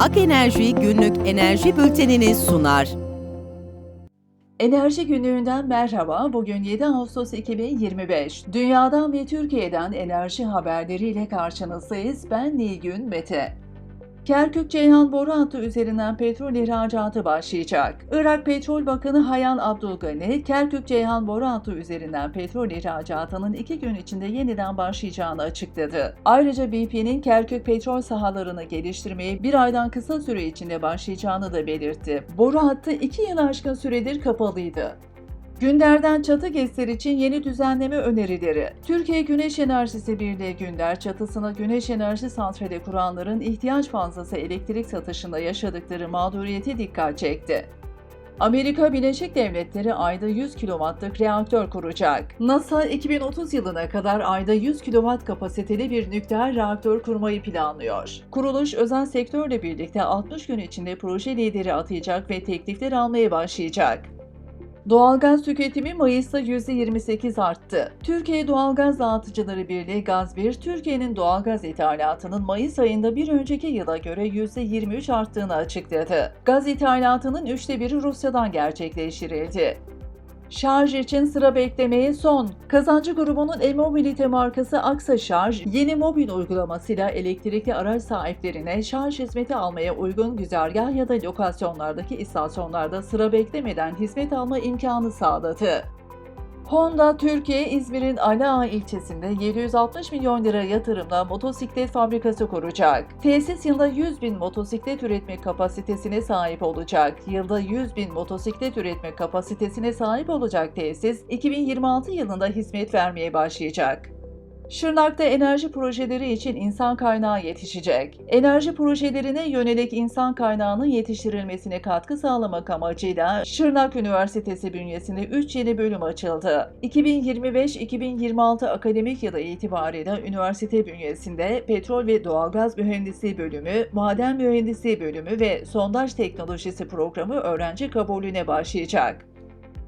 Ak Enerji günlük enerji bültenini sunar. Enerji günlüğünden merhaba. Bugün 7 Ağustos 2025. Dünyadan ve Türkiye'den enerji haberleriyle karşınızdayız. Ben Nilgün Mete. Kerkük-Ceyhan boru hattı üzerinden petrol ihracatı başlayacak. Irak Petrol Bakanı Hayan Abdülgani, Kerkük-Ceyhan boru hattı üzerinden petrol ihracatının iki gün içinde yeniden başlayacağını açıkladı. Ayrıca BP'nin Kerkük petrol sahalarını geliştirmeye bir aydan kısa süre içinde başlayacağını da belirtti. Boru hattı iki yıl aşkın süredir kapalıydı. Günder'den çatı GES'ler için yeni düzenleme önerileri. Türkiye Güneş Enerjisi Birliği Günder çatısına güneş enerji santrali kuranların ihtiyaç fazlası elektrik satışında yaşadıkları mağduriyete dikkat çekti. Amerika Birleşik Devletleri ayda 100 kW'lık reaktör kuracak. NASA 2030 yılına kadar ayda 100 kW kapasiteli bir nükleer reaktör kurmayı planlıyor. Kuruluş özel sektörle birlikte 60 gün içinde proje lideri atayacak ve teklifler almaya başlayacak. Doğalgaz tüketimi Mayıs'ta %28 arttı. Türkiye Doğalgaz Dağıtıcıları Birliği Gaz1, Türkiye'nin doğalgaz ithalatının Mayıs ayında bir önceki yıla göre %23 arttığını açıkladı. Gaz ithalatının üçte biri Rusya'dan gerçekleştirildi. Şarj için sıra beklemeye son. Kazancı grubunun e-mobilite markası Aksa Şarj, yeni mobil uygulamasıyla elektrikli araç sahiplerine şarj hizmeti almaya uygun güzergah ya da lokasyonlardaki istasyonlarda sıra beklemeden hizmet alma imkanı sağladı. Honda Türkiye İzmir'in Ala ilçesinde 760 milyon lira yatırımla motosiklet fabrikası kuracak. Tesis yılda 100 bin motosiklet üretme kapasitesine sahip olacak. Yılda 100 bin motosiklet üretme kapasitesine sahip olacak tesis 2026 yılında hizmet vermeye başlayacak. Şırnak'ta enerji projeleri için insan kaynağı yetişecek. Enerji projelerine yönelik insan kaynağının yetiştirilmesine katkı sağlamak amacıyla Şırnak Üniversitesi bünyesinde 3 yeni bölüm açıldı. 2025-2026 akademik yılı itibarıyla üniversite bünyesinde Petrol ve Doğalgaz Mühendisliği bölümü, Maden Mühendisliği bölümü ve Sondaj Teknolojisi programı öğrenci kabulüne başlayacak.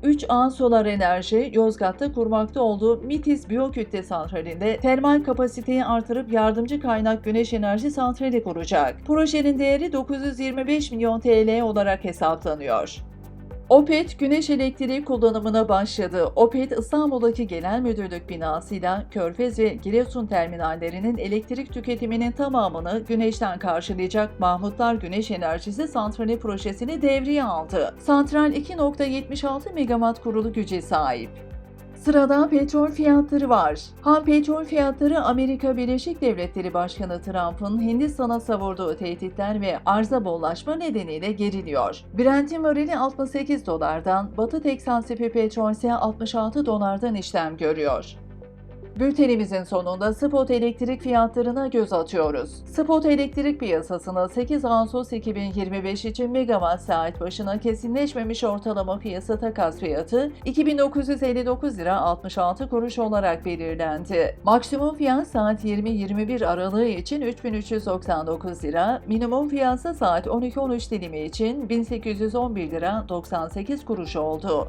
3A Solar Enerji, Yozgat'ta kurmakta olduğu Mitis Biyokütle Santrali'nde termal kapasiteyi artırıp yardımcı kaynak güneş enerji santrali kuracak. Projenin değeri 925 milyon TL olarak hesaplanıyor. OPET güneş elektriği kullanımına başladı. OPET İstanbul'daki genel müdürlük binasıyla Körfez ve Giresun terminallerinin elektrik tüketiminin tamamını güneşten karşılayacak Mahmutlar Güneş Enerjisi Santrali projesini devreye aldı. Santral 2.76 megawatt kurulu güce sahip. Sırada petrol fiyatları var. Ham petrol fiyatları Amerika Birleşik Devletleri Başkanı Trump'ın Hindistan'a savurduğu tehditler ve arza bollaşma nedeniyle geriliyor. Brent'in varili 68 dolardan, Batı Teksan Sipi petrol ise 66 dolardan işlem görüyor. Bültenimizin sonunda spot elektrik fiyatlarına göz atıyoruz. Spot elektrik piyasasında 8 Ağustos 2025 için megawatt saat başına kesinleşmemiş ortalama piyasa takas fiyatı 2959 lira 66 kuruş olarak belirlendi. Maksimum fiyat saat 20-21 aralığı için 3399 lira, minimum fiyatsa saat 12-13 dilimi için 1811 lira 98 kuruş oldu.